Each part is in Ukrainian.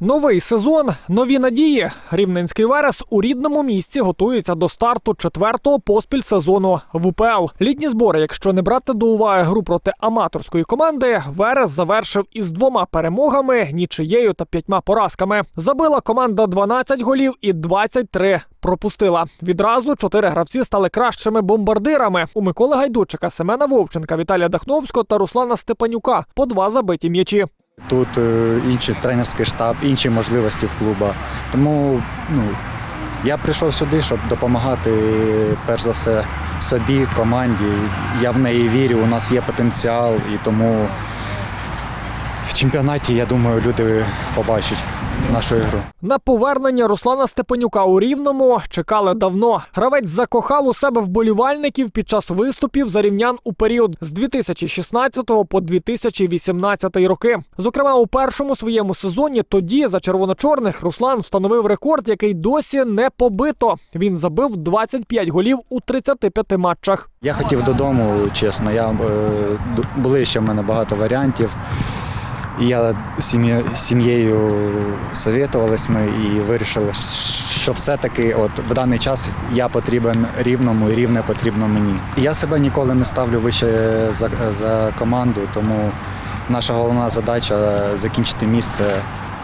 Новий сезон, нові надії. Рівненський Верес у рідному місці готується до старту четвертого поспіль сезону в УПЛ. Літні збори, якщо не брати до уваги гру проти аматорської команди, Верес завершив із двома перемогами, нічиєю та п'ятьма поразками. Забила команда 12 голів і 23 пропустила. Відразу чотири гравці стали кращими бомбардирами. У Миколи Гайдучика, Семена Вовченка, Віталія Дахновського та Руслана Степанюка по два забиті м'ячі. Тут е, інший тренерський штаб, інші можливості в клуба. Тому ну, я прийшов сюди, щоб допомагати перш за все собі, команді. Я в неї вірю, у нас є потенціал, і тому чемпіонаті, я думаю, люди побачать нашу ігру. На повернення Руслана Степанюка у Рівному чекали давно. Гравець закохав у себе вболівальників під час виступів за рівнян у період з 2016 по 2018 роки. Зокрема, у першому своєму сезоні тоді за червоно-чорних Руслан встановив рекорд, який досі не побито. Він забив 25 голів у 35 матчах. Я хотів додому, чесно. Я, е, були ще в мене багато варіантів. Я з сім'єю совітувались ми і вирішили, що все-таки от в даний час я потрібен рівному і рівне потрібно мені. Я себе ніколи не ставлю вище за, за команду, тому наша головна задача закінчити місце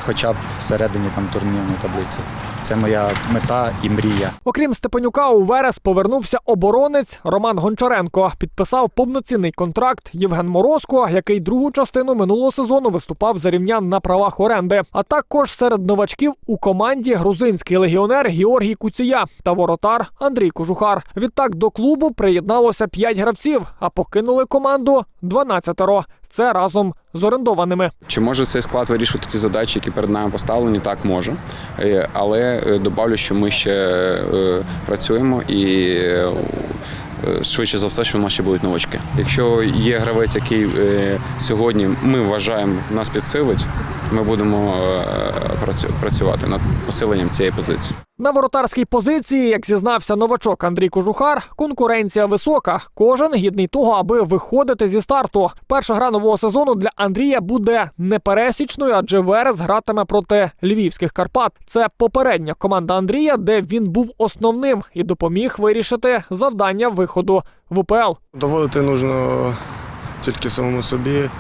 хоча б всередині там турнірної таблиці. Це моя мета і мрія. Окрім Степанюка, у Верес повернувся оборонець Роман Гончаренко. Підписав повноцінний контракт Євген Морозко, який другу частину минулого сезону виступав за рівнян на правах оренди. А також серед новачків у команді грузинський легіонер Георгій Куція та воротар Андрій Кожухар. Відтак до клубу приєдналося 5 гравців, а покинули команду 12-ро. Це разом з орендованими. Чи може цей склад вирішувати ті задачі, які перед нами поставлені? Так може. Е, Е, добавлю, що ми ще е, працюємо і е, швидше за все, що в нас ще будуть новички. Якщо є гравець, який сьогодні ми вважаємо нас підсилить, ми будемо е, працю- працювати над посиленням цієї позиції. На воротарській позиції, як зізнався новачок Андрій Кожухар, конкуренція висока. Кожен гідний того, аби виходити зі старту. Перша гра нового сезону для Андрія буде непересічною, адже Верес гратиме проти львівських Карпат. Це попередня команда Андрія, де він був основним і допоміг вирішити завдання виходу в УПЛ. Доводити нужно тільки самому собі.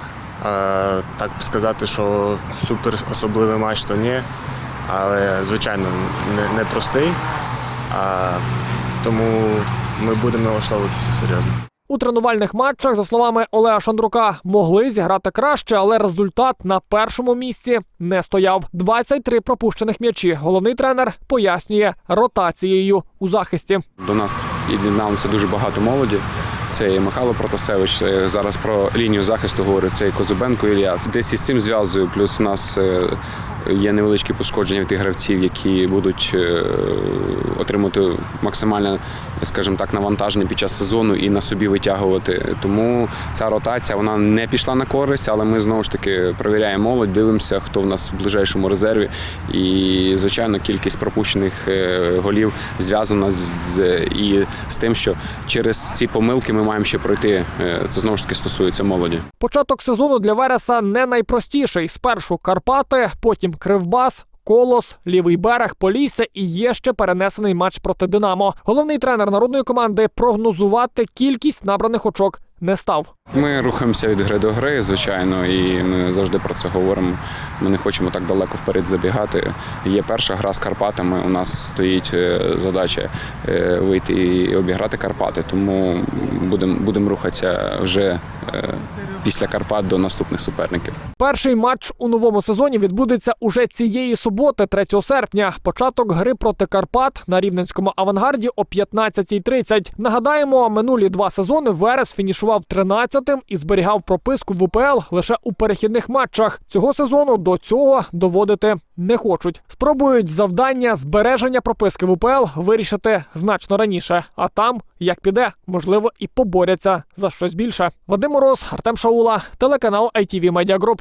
А, так сказати, що супер особливий матч, то ні. Але, звичайно, не, не простий. Тому ми будемо налаштовуватися серйозно. У тренувальних матчах, за словами Олега Шандрука, могли зіграти краще, але результат на першому місці не стояв. 23 пропущених м'ячі. Головний тренер пояснює ротацією у захисті. До нас під'єдналося дуже багато молоді. Це і Михайло Протасевич. е, Зараз про лінію захисту говорю. Це і Козубенко Ілля. Десь із цим зв'язую. Плюс у нас е, є невеличкі пошкодження від тих гравців, які будуть е, отримати максимальне, скажімо так, навантаження під час сезону і на собі витягувати. Тому ця ротація вона не пішла на користь, але ми знову ж таки провіряємо молодь, дивимося, хто в нас в ближайшому резерві. І звичайно, кількість пропущених голів зв'язана з і з тим, що через ці помилки ми маємо ще пройти. Е, Це знову ж таки стосується молоді. Початок сезону для Вереса не найпростіший. Спершу Карпати, потім Кривбас. Колос, лівий берег, Полісся і є ще перенесений матч проти Динамо. Головний тренер народної команди прогнозувати кількість набраних очок не став. Ми рухаємося від гри до гри, звичайно, і ми завжди про це говоримо. Ми не хочемо так далеко вперед забігати. Є перша гра з Карпатами. У нас стоїть е, задача е, вийти і обіграти Карпати, тому будемо будемо рухатися вже е, після Карпат до наступних суперників. Перший матч у новому сезоні відбудеться уже цієї суботи, 3 серпня. Початок гри проти Карпат на рівненському авангарді о 15.30. Нагадаємо, минулі два сезони Верес фінішував 13-тим і зберігав прописку в УПЛ лише у перехідних матчах. Цього сезону до цього доводити не хочуть. Спробують завдання збереження прописки в УПЛ вирішити значно раніше. А там, як піде, можливо, і поборяться за щось більше. Вадим Мороз, Артем Шаула, телеканал ITV Media Group.